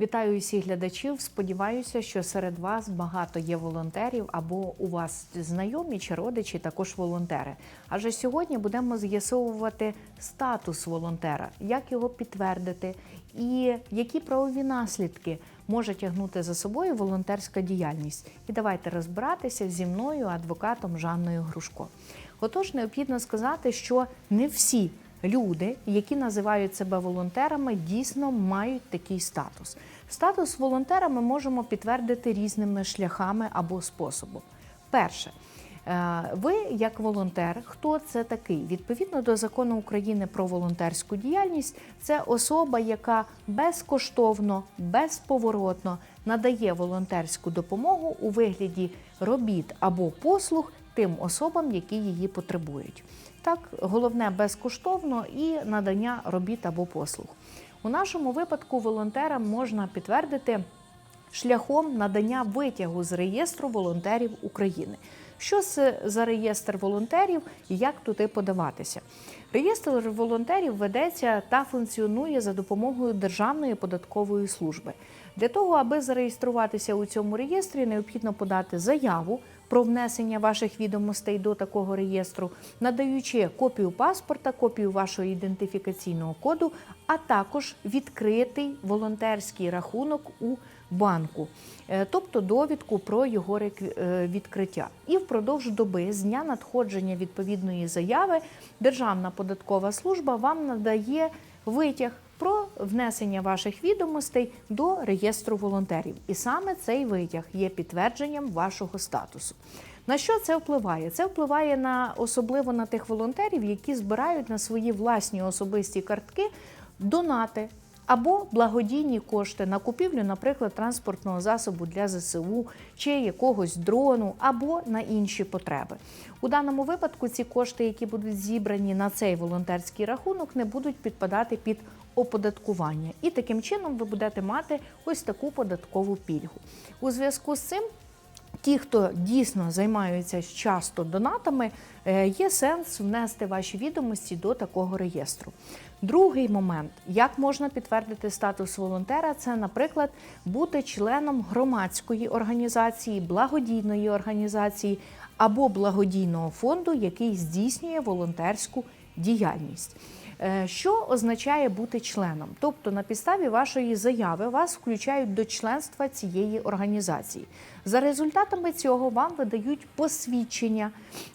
Вітаю усіх глядачів. Сподіваюся, що серед вас багато є волонтерів або у вас знайомі чи родичі також волонтери. Адже сьогодні будемо з'ясовувати статус волонтера, як його підтвердити, і які правові наслідки може тягнути за собою волонтерська діяльність. І давайте розбиратися зі мною, адвокатом Жанною Грушко. Отож, необхідно сказати, що не всі люди, які називають себе волонтерами, дійсно мають такий статус. Статус волонтера ми можемо підтвердити різними шляхами або способом. Перше. е, Ви, як волонтер, хто це такий? Відповідно до закону України про волонтерську діяльність, це особа, яка безкоштовно, безповоротно надає волонтерську допомогу у вигляді робіт або послуг тим особам, які її потребують. Так, головне безкоштовно і надання робіт або послуг. У нашому випадку волонтерам можна підтвердити шляхом надання витягу з реєстру волонтерів України. Що це за реєстр волонтерів і як туди подаватися? Реєстр волонтерів ведеться та функціонує за допомогою Державної податкової служби. Для того, аби зареєструватися у цьому реєстрі, необхідно подати заяву про внесення ваших відомостей до такого реєстру, надаючи копію паспорта, копію вашого ідентифікаційного коду, а також відкритий волонтерський рахунок у банку, е, тобто довідку про його е, відкриття. І впродовж доби з дня надходження відповідної заяви Державна податкова служба вам надає витяг внесення ваших відомостей до реєстру волонтерів. І саме цей витяг є підтвердженням вашого статусу. На що це впливає? Це впливає на особливо на тих волонтерів, які збирають на свої власні особисті картки донати або благодійні кошти на купівлю, наприклад, транспортного засобу для ЗСУ чи якогось дрону, або на інші потреби. У даному випадку ці кошти, які будуть зібрані на цей волонтерський рахунок, не будуть підпадати під оподаткування. І таким чином ви будете мати ось таку податкову пільгу. У зв'язку з цим Ті, хто дійсно займаються часто донатами, е, є сенс внести ваші відомості до такого реєстру. Другий момент, як можна підтвердити статус волонтера, це, наприклад, бути членом громадської організації, благодійної організації або благодійного фонду, який здійснює волонтерську діяльність. Е, Що означає бути членом? Тобто на підставі вашої заяви вас включають до членства цієї організації. За результатами цього вам видають посвідчення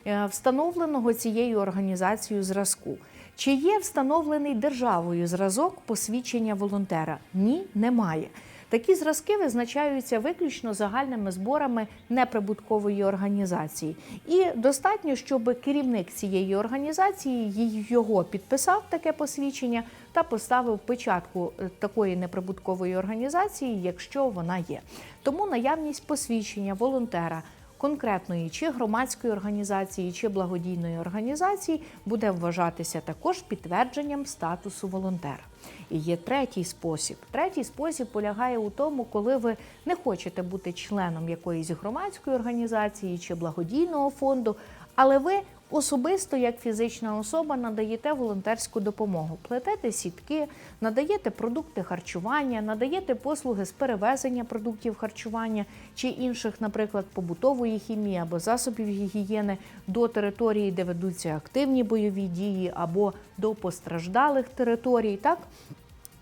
е, встановленого цією організацією зразку. Чи є встановлений державою зразок посвідчення волонтера? Ні, немає. Такі зразки визначаються виключно загальними зборами неприбуткової організації. І достатньо, щоб керівник цієї організації його підписав таке посвідчення та поставив печатку е, такої неприбуткової організації, якщо вона є. Тому наявність посвідчення волонтера конкретної чи громадської організації, чи благодійної організації буде вважатися також підтвердженням статусу волонтера. І є третій спосіб. Третій спосіб полягає у тому, коли ви не хочете бути членом якоїсь громадської організації чи благодійного фонду, але ви особисто як фізична особа надаєте волонтерську допомогу, плетете сітки, надаєте продукти харчування, надаєте послуги з перевезення продуктів харчування чи інших, наприклад, побутової хімії або засобів гігієни до території, де ведуться активні бойові дії, або до постраждалих територій. Так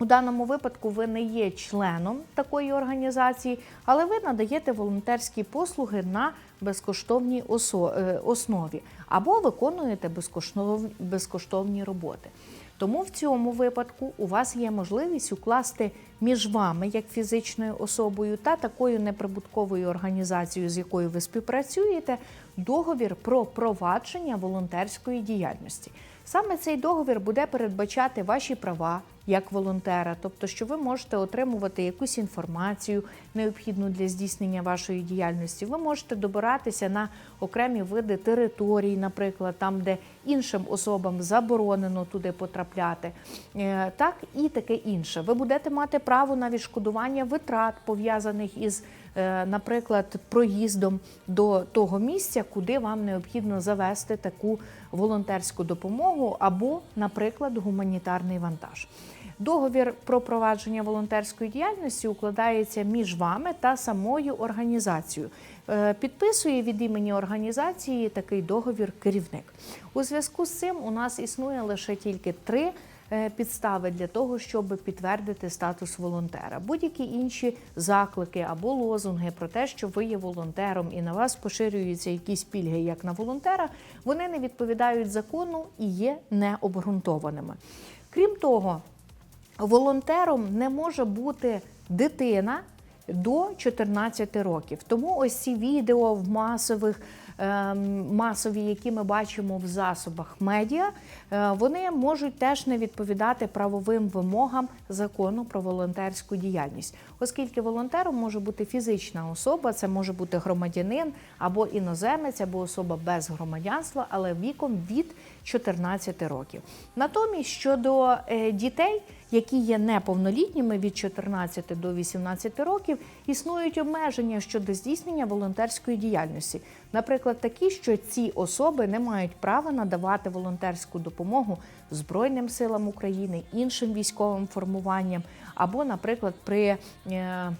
у даному випадку ви не є членом такої організації, але ви надаєте волонтерські послуги на безкоштовній е, основі або виконуєте безкоштовні, безкоштовні роботи. Тому в цьому випадку у вас є можливість укласти між вами, як фізичною особою, та такою неприбутковою організацією, з якою ви співпрацюєте, договір про провадження волонтерської діяльності. Саме цей договір буде передбачати ваші права як волонтера, тобто, що ви можете отримувати якусь інформацію, необхідну для здійснення вашої діяльності. Ви можете добиратися на окремі види територій, наприклад, там, де іншим особам заборонено туди потрапляти, Е, так і таке інше. Ви будете мати право на відшкодування витрат пов'язаних із наприклад, проїздом до того місця, куди вам необхідно завести таку волонтерську допомогу або, наприклад, гуманітарний вантаж. Договір про провадження волонтерської діяльності укладається між вами та самою організацією. Е, Підписує від імені організації такий договір керівник. У зв'язку з цим у нас існує лише тільки три е, підстави для того, щоб підтвердити статус волонтера. Будь-які інші заклики або лозунги про те, що ви є волонтером і на вас поширюються якісь пільги, як на волонтера, вони не відповідають закону і є необґрунтованими. Крім того, волонтером не може бути дитина до 14 років. Тому ось ці відео в масових. Ем, Масові, які ми бачимо в засобах медіа, е, вони можуть теж не відповідати правовим вимогам закону про волонтерську діяльність, оскільки волонтером може бути фізична особа, це може бути громадянин або іноземець, або особа без громадянства, але віком від 14 років. Натомість щодо е, дітей, які є неповнолітніми від 14 до 18 років, існують обмеження щодо здійснення волонтерської діяльності. Наприклад, такі, що ці особи не мають права надавати волонтерську допомогу Збройним силам України, іншим військовим формуванням, або, наприклад, при е,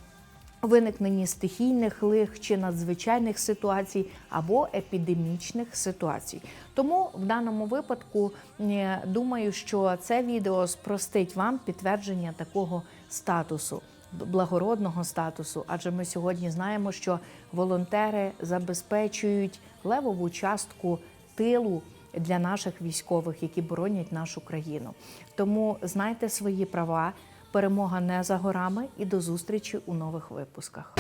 виникненні стихійних лих чи надзвичайних ситуацій або епідемічних ситуацій. Тому в даному випадку е, думаю, що це відео спростить вам підтвердження такого статусу. Благородного статусу, адже ми сьогодні знаємо, що волонтери забезпечують левову частку тилу для наших військових, які боронять нашу країну. Тому знайте свої права, перемога не за горами і до зустрічі у нових випусках.